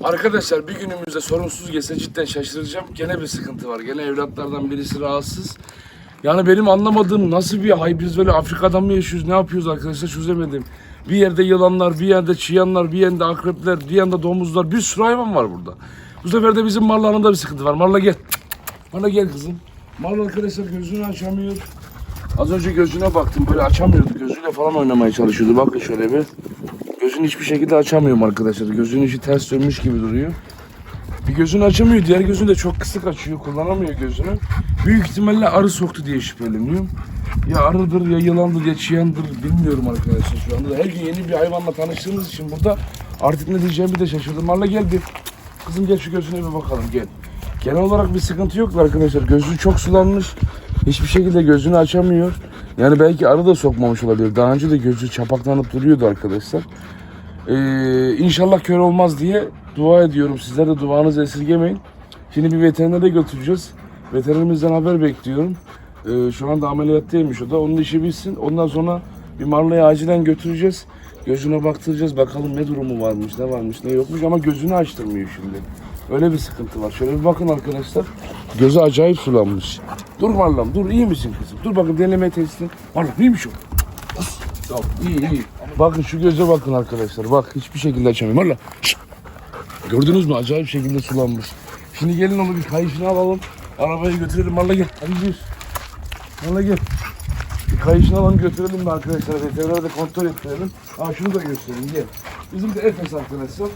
Arkadaşlar bir günümüzde sorunsuz geçse cidden şaşıracağım. Gene bir sıkıntı var. Gene evlatlardan birisi rahatsız. Yani benim anlamadığım nasıl bir hay biz böyle Afrika'dan mı yaşıyoruz ne yapıyoruz arkadaşlar çözemedim. Bir yerde yılanlar, bir yerde çıyanlar, bir yerde akrepler, bir yanda domuzlar bir sürü hayvan var burada. Bu sefer de bizim Marla Hanım'da bir sıkıntı var. Marla gel. Marla gel kızım. Marla arkadaşlar gözünü açamıyor. Az önce gözüne baktım böyle açamıyordu. Gözüyle falan oynamaya çalışıyordu. Bakın şöyle bir. Gözünü hiçbir şekilde açamıyorum arkadaşlar. Gözünün içi ters dönmüş gibi duruyor. Bir gözünü açamıyor, diğer gözünü de çok kısık açıyor, kullanamıyor gözünü. Büyük ihtimalle arı soktu diye şüpheleniyorum. Ya arıdır, ya yılandır, ya çiyandır bilmiyorum arkadaşlar şu anda. Her gün yeni bir hayvanla tanıştığımız için burada artık ne diyeceğimi de şaşırdım. Marla gel bir. Kızım gel şu gözüne bir bakalım gel. Genel olarak bir sıkıntı yok arkadaşlar. Gözü çok sulanmış. Hiçbir şekilde gözünü açamıyor. Yani belki arı da sokmamış olabilir. Daha önce de gözü çapaklanıp duruyordu arkadaşlar. Ee, inşallah kör olmaz diye dua ediyorum. Sizler de duanızı esirgemeyin. Şimdi bir veterinere götüreceğiz. Veterinerimizden haber bekliyorum. Ee, şu anda ameliyattaymış o da. Onun işi bitsin. Ondan sonra bir Marla'yı acilen götüreceğiz. Gözüne baktıracağız. Bakalım ne durumu varmış, ne varmış, ne yokmuş. Ama gözünü açtırmıyor şimdi. Öyle bir sıkıntı var. Şöyle bir bakın arkadaşlar. Gözü acayip sulanmış. Dur Marla'm dur iyi misin kızım? Dur bakın deneme testi. Marla'm iyiymiş o. Tamam iyi iyi. Bakın şu göze bakın arkadaşlar. Bak hiçbir şekilde açamıyorum. Valla. Gördünüz mü? Acayip şekilde sulanmış. Şimdi gelin onu bir kayışını alalım. Arabaya götürelim. Valla gel. Hadi gidiyoruz. Valla gel. Bir kayışını alalım götürelim de arkadaşlar. Veterinerde kontrol ettirelim. Ha şunu da göstereyim. Gel. Bizim de Efes arkadaşlar.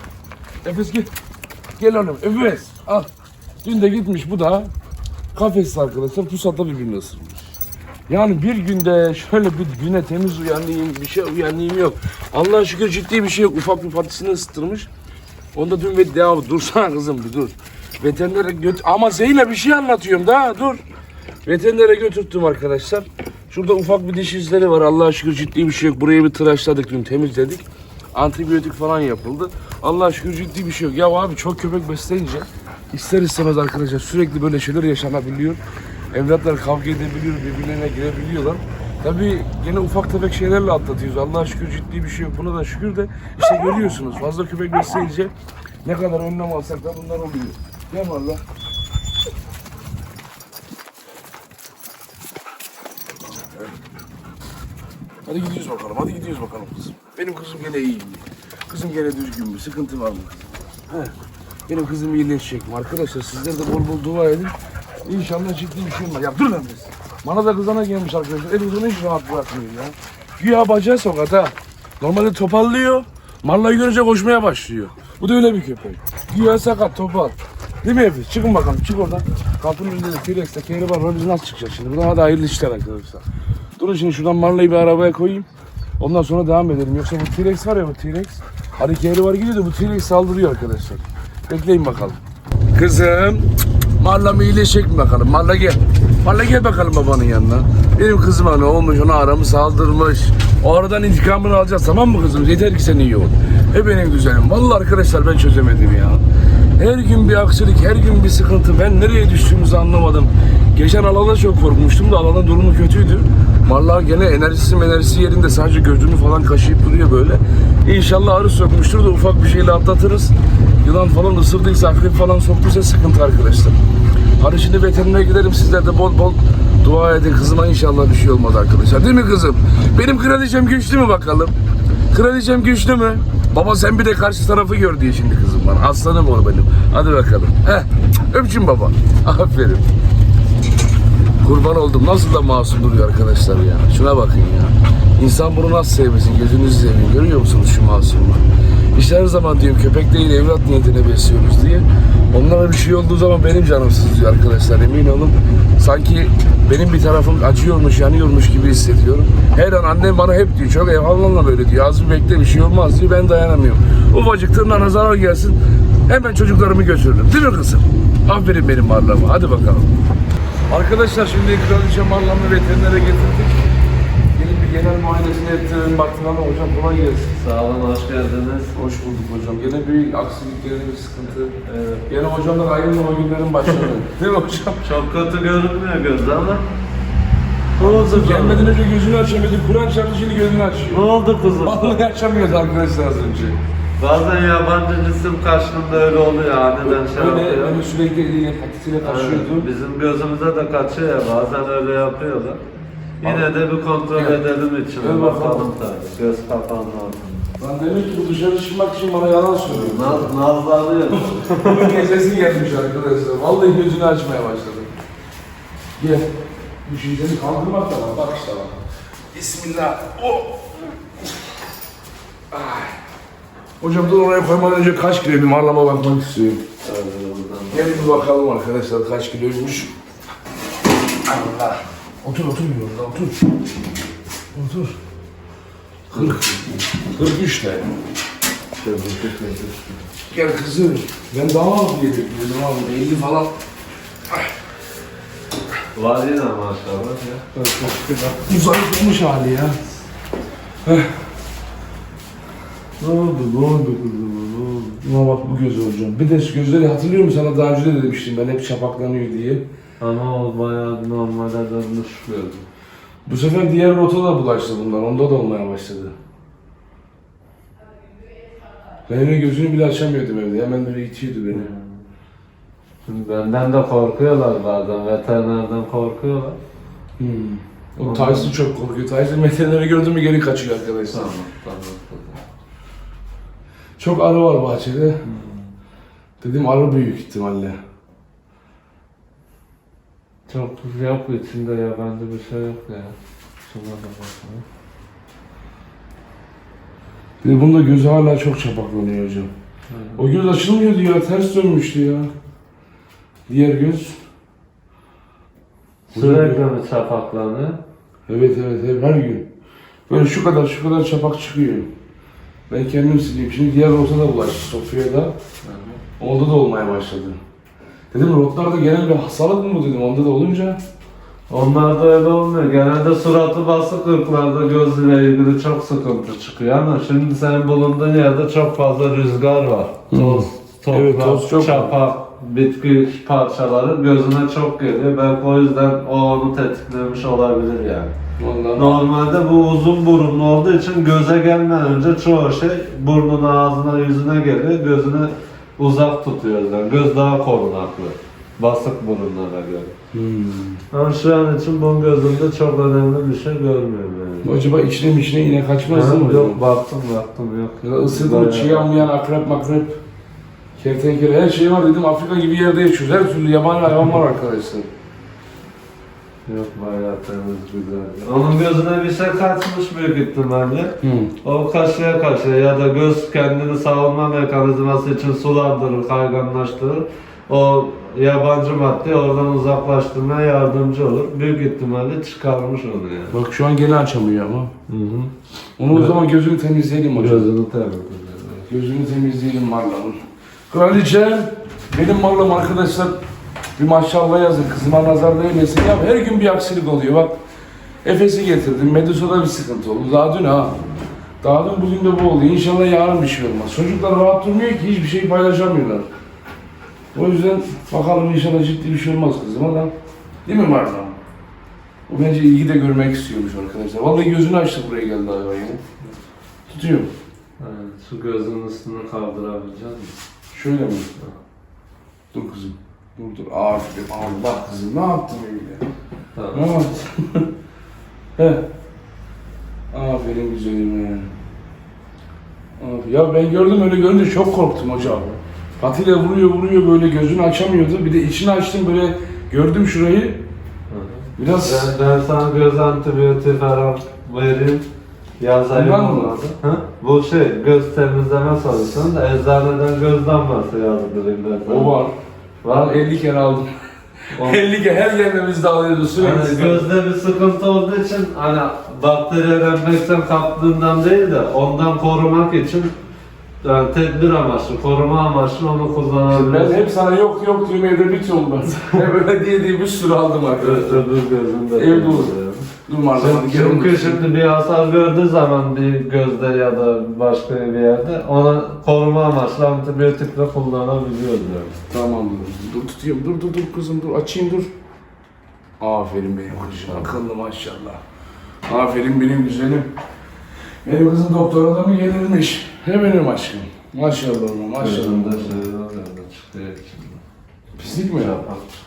Efes gel. Gel oğlum. Efes. Al. Dün de gitmiş bu da kafesli arkadaşlar. Pusatla birbirini ısırmış. Yani bir günde şöyle bir güne temiz uyanayım, bir şey uyanayım yok. Allah'a şükür ciddi bir şey yok. Ufak bir patisini ısıtırmış. Onda dün ve devam dursana kızım bir dur. Veterinere göt ama Zeynep bir şey anlatıyorum daha dur. Veterinere götürttüm arkadaşlar. Şurada ufak bir diş izleri var. Allah'a şükür ciddi bir şey yok. Burayı bir tıraşladık dün temizledik. Antibiyotik falan yapıldı. Allah'a şükür ciddi bir şey yok. Ya abi çok köpek besleyince ister istemez arkadaşlar sürekli böyle şeyler yaşanabiliyor. Evlatlar kavga edebiliyor, birbirlerine girebiliyorlar. Tabii gene ufak tefek şeylerle atlatıyoruz. Allah'a şükür ciddi bir şey yok. Buna da şükür de işte görüyorsunuz. Fazla köpek besleyince ne kadar önlem alsak da bunlar oluyor. Gel valla. Hadi gidiyoruz bakalım. Hadi gidiyoruz bakalım kızım. Benim kızım gene iyi. Kızım gene düzgün mü? Sıkıntı var mı? He. Benim kızım iyileşecek mi? Arkadaşlar sizler de bol bol dua edin. İnşallah ciddi bir şey olmaz. Ya dur lan biz. Bana da kızana gelmiş arkadaşlar. Elimiz onu hiç rahat bırakmıyor ya. Güya bacağı sokat ha. Normalde topallıyor. Marlayı görünce koşmaya başlıyor. Bu da öyle bir köpek. Güya sakat topal. Değil mi Efe? Çıkın bakalım. Çık oradan. Kapının önünde de T-Rex'te keyri var. Biz nasıl çıkacağız şimdi? Buradan hadi hayırlı işler arkadaşlar. Durun şimdi şuradan Marlayı bir arabaya koyayım. Ondan sonra devam edelim. Yoksa bu T-Rex var ya bu T-Rex. Hadi keyri var gidiyor da bu T-Rex saldırıyor arkadaşlar. Bekleyin bakalım. Kızım. Marla iyileşecek mi bakalım? Marla gel. Marla gel bakalım babanın yanına. Benim kızıma ne olmuş? Ona aramı saldırmış. O aradan intikamını alacağız tamam mı kızım? Yeter ki sen iyi ol. He benim güzelim. Vallahi arkadaşlar ben çözemedim ya. Her gün bir aksilik, her gün bir sıkıntı. Ben nereye düştüğümüzü anlamadım. Geçen alanda çok korkmuştum da alanın durumu kötüydü. Marla gene enerjisi enerjisi yerinde sadece gözünü falan kaşıyıp duruyor böyle. İnşallah arı sokmuştur da ufak bir şeyle atlatırız. Yılan falan ısırdıysa, akrep falan soktuysa sıkıntı arkadaşlar. Hadi şimdi veterinere gidelim. Sizler de bol bol dua edin. Kızıma inşallah bir şey olmaz arkadaşlar. Değil mi kızım? Benim kraliçem güçlü mü bakalım? Kraliçem güçlü mü? Baba sen bir de karşı tarafı gör diye şimdi kızım bana. Aslanım o benim. Hadi bakalım. Heh. Öpçün baba. Aferin. Kurban oldum. Nasıl da masum duruyor arkadaşlar ya. Şuna bakın ya. İnsan bunu nasıl sevmesin? Gözünüzü seveyim. Görüyor musunuz şu masumluğu? İşte her zaman diyorum köpek değil evlat niyetine besliyoruz diye. Onlara bir şey olduğu zaman benim canım sızlıyor arkadaşlar. Emin olun. Sanki benim bir tarafım acıyormuş, yanıyormuş gibi hissediyorum. Her an annem bana hep diyor. Çok eyvallah böyle diyor. Az bir bekle bir şey olmaz diyor. Ben dayanamıyorum. Ufacık tırnağına zarar gelsin. Hemen çocuklarımı götürürüm. Değil mi kızım? Aferin benim marlama. Hadi bakalım. Arkadaşlar şimdi kraliçe marlamı veterinere getirdik. Genel muayenesini ettirelim. Baktıralım hocam kolay gelsin. Sağ olun, hoş geldiniz. Hoş bulduk hocam. Gene bir aksilik, gene bir sıkıntı. Gene hocamlar ayrılmama günlerin başladı. Değil mi hocam? Çok kötü görünmüyor gözde ama. Ne oldu? Gelmeden önce gözünü açamadı. Kur'an çarptı şimdi gözünü Ne açıyor. oldu kuzum? Vallahi açamıyordu arkadaşlar az önce. Bazen yabancı cisim kaçtığında öyle oluyor aniden şey Öyle, yapıyor. öyle sürekli patisiyle kaçıyordu. Evet, Bizim gözümüze de kaçıyor ya bazen öyle yapıyorlar. Yine de bir kontrol Gel. edelim içine Gel bakalım. tabii. Göz kapağının altında. Lan demek ki bu dışarı çıkmak için bana yalan söylüyor. Naz, nazlanıyor. Bunun gecesi gelmiş arkadaşlar. Vallahi gözünü açmaya başladı. Gel. Şey seni kaldırmak da var. Bak işte bak. Bismillah. Oh. Ay. Hocam dur oraya koymadan önce kaç kilo bir marlama bakmak istiyorum. Gelin bir bakalım arkadaşlar kaç kiloymuş. Otur otur orada otur. Otur. 40. 43 de. Şöyle bir tık Gel kızım. Ben daha az diye bekliyordum abi. 50 falan. Var yine maşallah ya. Bu zayıflamış hali ya. Heh. Ne oldu? Ne oldu kızım? Ne oldu? Buna bak bu göz hocam. Bir de şu gözleri hatırlıyor musun? Sana daha önce de demiştim ben hep çapaklanıyor diye. Ama o bayağı normale dönmüş gördüm. Bu sefer diğer rota da bulaştı bunlar. Onda da olmaya başladı. Ben öyle gözünü bile açamıyordum evde. Hemen böyle itiyordu beni. Şimdi benden de korkuyorlar bazen, veterinerden korkuyorlar. Hmm. O Tyson çok korkuyor. Tyson veterineri gördü mü geri kaçıyor arkadaşlar. Tamam, tamam. Çok arı var bahçede. Dedim arı büyük ihtimalle. Çok yok içinde yabancı bir şey yok ya. Şuna da bakalım. Bir de bunda gözü hala çok çapaklanıyor hocam. O göz açılmıyordu ya, ters dönmüştü ya. Diğer göz. Sürekli mi çapaklanıyor? Evet evet evet her gün. Böyle şu kadar şu kadar çapak çıkıyor. Ben kendim sileyim. Şimdi diğer rota da bulaştı Sofya'da. Onda da olmaya başladı. Dedim rotlarda genel bir hastalık mı bu dedim. Onda da olunca. Onlarda öyle olmuyor. Genelde suratı basık ırklarda gözle ilgili çok sıkıntı çıkıyor ama şimdi senin bulunduğun yerde çok fazla rüzgar var. Toz, toprak, Evet, toz çok çapak, bitki parçaları gözüne çok geliyor. Belki o yüzden o onu tetiklemiş olabilir yani. Vallahi. Normalde bu uzun burunlu olduğu için göze gelmeden önce çoğu şey burnuna, ağzına, yüzüne geliyor. Gözünü uzak tutuyor yani. Göz daha korunaklı. Basık burunlara göre. Hmm. Ama şu an için bunun gözünde çok önemli bir şey görmüyorum yani. Acaba içine mi içine yine kaçmaz hocam? yok baktım baktım yok. Ya da ısırdı mı çiğ almayan akrep makrep. Kertenkele her şey var dedim Afrika gibi yerde yaşıyoruz. Her türlü yabani hayvan var arkadaşlar. Yok temiz güzel. Onun gözüne bir şey kaçmış büyük ihtimalle. Hı. O kaşıya kaşıya ya da göz kendini savunma mekanizması için sulandırır, kayganlaştırır. O yabancı madde oradan uzaklaştırmaya yardımcı olur. Büyük ihtimalle çıkarmış onu yani. Bak şu an gene açamıyor ama. Hı hı. Onu o zaman gözünü temizleyelim hocam. Gözünü temizliyor. Gözünü temizleyelim Marla'nın. Kraliçem, benim Marla'm arkadaşlar bir maşallah yazın. Kızıma nazar değmesin. Ya her gün bir aksilik oluyor bak. Efes'i getirdim. Medusa'da bir sıkıntı oldu. Daha dün ha. Daha dün bugün de bu oldu. İnşallah yarın bir şey olmaz. Çocuklar rahat durmuyor ki hiçbir şey paylaşamıyorlar. O yüzden bakalım inşallah ciddi bir şey olmaz kızıma da. Değil mi Marla? O bence ilgi de görmek istiyormuş arkadaşlar. Vallahi gözünü açtı buraya geldi hayvan ya. Tutuyorum. Yani şu gözün üstünü kaldırabilecek misin? Şöyle mi? Dur kızım. Dur dur. Aferin. Allah kızım. Ne yaptın öyle? Tamam. Ne yaptın? He. Aferin güzelim yani. Ya ben gördüm öyle görünce çok korktum hocam. Patiyle vuruyor vuruyor böyle gözünü açamıyordu. Bir de içini açtım böyle gördüm şurayı. Biraz Ben, ben sana göz antibiyotiği falan vereyim. Yazayım Bundan mı? Hı? Bu şey göz temizleme solüsyonu da eczaneden göz damlası yazdırayım ben sana. o var. Var. 50 kere aldım. O- 50 kere her yerine biz de alıyoruz sürekli. Hani gözde bir sıkıntı olduğu için hani bakterilenmekten kaptığından değil de ondan korumak için yani tedbir amaçlı, koruma amaçlı onu Ben kullanabilirsin. hep sana yok yok diyorum evde bir ton ben. hep öyle diye diye bir sürü aldım arkadaşlar. Öbür gözünde. Evde olur. Gel onu Çünkü şimdi bir hasar gördüğü zaman bir gözde ya da başka bir yerde ona koruma amaçlı antibiyotikle kullanabiliyoruz yani. Tamam dur. Dur tutayım. Dur dur dur kızım dur. Açayım dur. Aferin benim kızım. Akıllı maşallah. Aferin benim güzelim. Benim kızım doktora da mı gelirmiş? He benim aşkım. Maşallah oğlum maşallah. Gözümde şey var ya da çıkıyor. Pislik mi ya?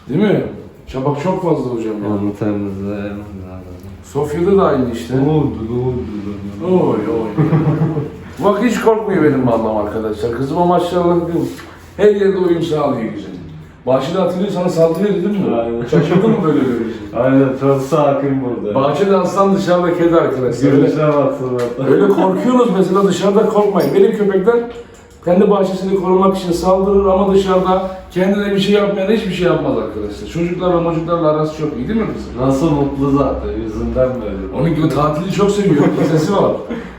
Değil mi? Çabak çok fazla hocam ya. Lazım. Sofya'da da aynı işte. Oldu, oldu. Oy oy. Bak hiç korkmuyor benim vallahi arkadaşlar. Kızıma maşallah değil Her yerde uyum sağlıyor güzel. Bahçede hatırlıyor sana saldırıyor dedim mi? Aynen. Şaşırdın mı böyle görünce? Aynen çok sakin burada. Bahçede aslan dışarıda kedi arkadaşlar. Öyle, Gülüşe baksana. öyle korkuyorsunuz mesela dışarıda korkmayın. Benim köpekler kendi bahçesini korumak için saldırır ama dışarıda kendine bir şey yapmayan hiçbir şey yapmaz arkadaşlar. Çocuklarla çocuklarla arası çok iyi değil mi kızım? Nasıl mutlu zaten yüzünden böyle. Onun gibi tatili çok seviyor. Sesi var.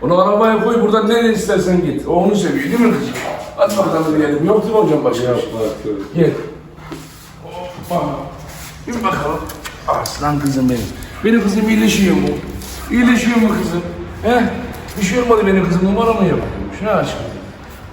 Onu arabaya koy buradan nereye istersen git. O onu seviyor değil mi kızım? Hadi bakalım diyelim. Yok değil mi hocam başka şey? bakıyorum. Gel. Hoppa. Bir bakalım. Aslan kızım benim. Benim kızım iyileşiyor mu? İyileşiyor mu kızım? He? Bir şey olmadı benim kızım. Numara mı yapıyormuş? Ne aşkım?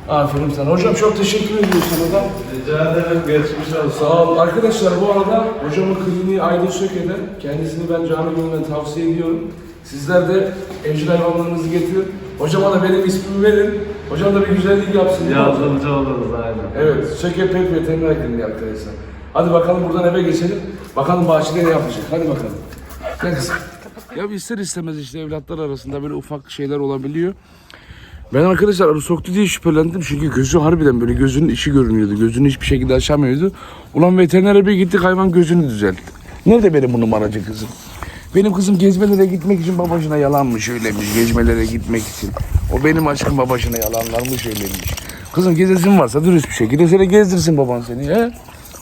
Aferin sana. Hocam çok teşekkür ediyorum sana da. Rica ederim geçmiş olsun. Sağ ol. Arkadaşlar bu arada hocamın kliniği Aydın Söke'de. Kendisini ben canı gönülden tavsiye ediyorum. Sizler de evcil hayvanlarınızı getirin. Hocama da benim ismimi verin. Hocam da bir güzellik yapsın. Yardımcı oluruz aynen. Evet, Söke Pet Veteriner Kliniği arkadaşlar. Hadi bakalım buradan eve geçelim. Bakalım bahçede ne yapacak. Hadi bakalım. Gel kızım. Ya ister istemez işte evlatlar arasında böyle ufak şeyler olabiliyor. Ben arkadaşlar arı soktu diye şüphelendim çünkü gözü harbiden böyle gözünün içi görünüyordu. Gözünü hiçbir şekilde açamıyordu. Ulan veterinere bir gittik hayvan gözünü düzeltti. Nerede benim bu numaracı kızım? Benim kızım gezmelere gitmek için babasına yalanmış öylemiş. Gezmelere gitmek için. O benim aşkım babasına yalanlarmış öyleymiş. Kızım gezesin varsa dürüst bir şekilde seni gezdirsin baban seni he.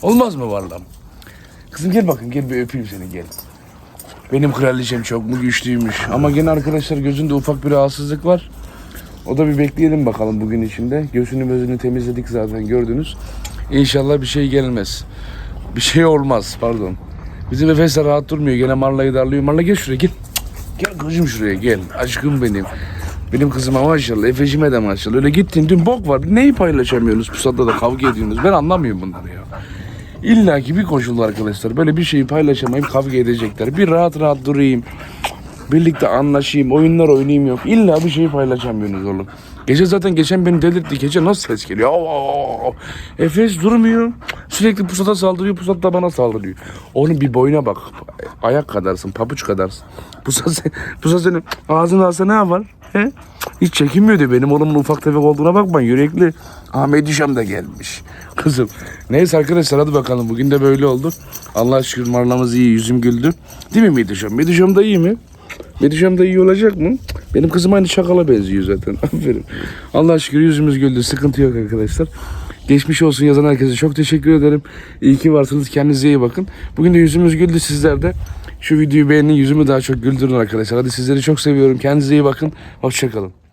Olmaz mı vallahi? Kızım gel bakın gel bir öpeyim seni gel. Benim kraliçem çok mu güçlüymüş. Ama gene arkadaşlar gözünde ufak bir rahatsızlık var. O da bir bekleyelim bakalım bugün içinde. Göğsünü gözünü temizledik zaten gördünüz. İnşallah bir şey gelmez. Bir şey olmaz pardon. Bizim Efes rahat durmuyor. Gene Marla'yı darlıyor. Marla gel şuraya gel. Gel kızım şuraya gel. Aşkım benim. Benim kızıma maşallah. Efe'cime de maşallah. Öyle gittin dün bok var. Neyi paylaşamıyorsunuz? Pusat'ta da kavga ediyorsunuz. Ben anlamıyorum bunları ya. İlla ki bir koşuldu arkadaşlar. Böyle bir şeyi paylaşamayıp kavga edecekler. Bir rahat rahat durayım. Birlikte anlaşayım, oyunlar oynayayım yok. İlla bir şeyi paylaşamıyorsunuz oğlum. Gece zaten geçen beni delirtti. Gece nasıl ses geliyor? Efes durmuyor. Sürekli pusata saldırıyor, pusat da bana saldırıyor. Onun bir boyuna bak. Ayak kadarsın, pabuç kadarsın. Pusat, sen- pusat senin ağzını alsa ne yapar? He? Hiç çekinmiyor diyor. Benim oğlumun ufak tefek olduğuna bakmayın. Yürekli. Ahmet Dişam da gelmiş. Kızım. Neyse arkadaşlar hadi bakalım. Bugün de böyle oldu. Allah şükür marlamız iyi. Yüzüm güldü. Değil mi Medişam? Medişam da iyi mi? Medişam da iyi olacak mı? Benim kızım aynı çakala benziyor zaten. Aferin. Allah şükür yüzümüz güldü. Sıkıntı yok arkadaşlar. Geçmiş olsun yazan herkese çok teşekkür ederim. İyi ki varsınız. Kendinize iyi bakın. Bugün de yüzümüz güldü sizler de. Şu videoyu beğenin yüzümü daha çok güldürün arkadaşlar. Hadi sizleri çok seviyorum. Kendinize iyi bakın. Hoşçakalın.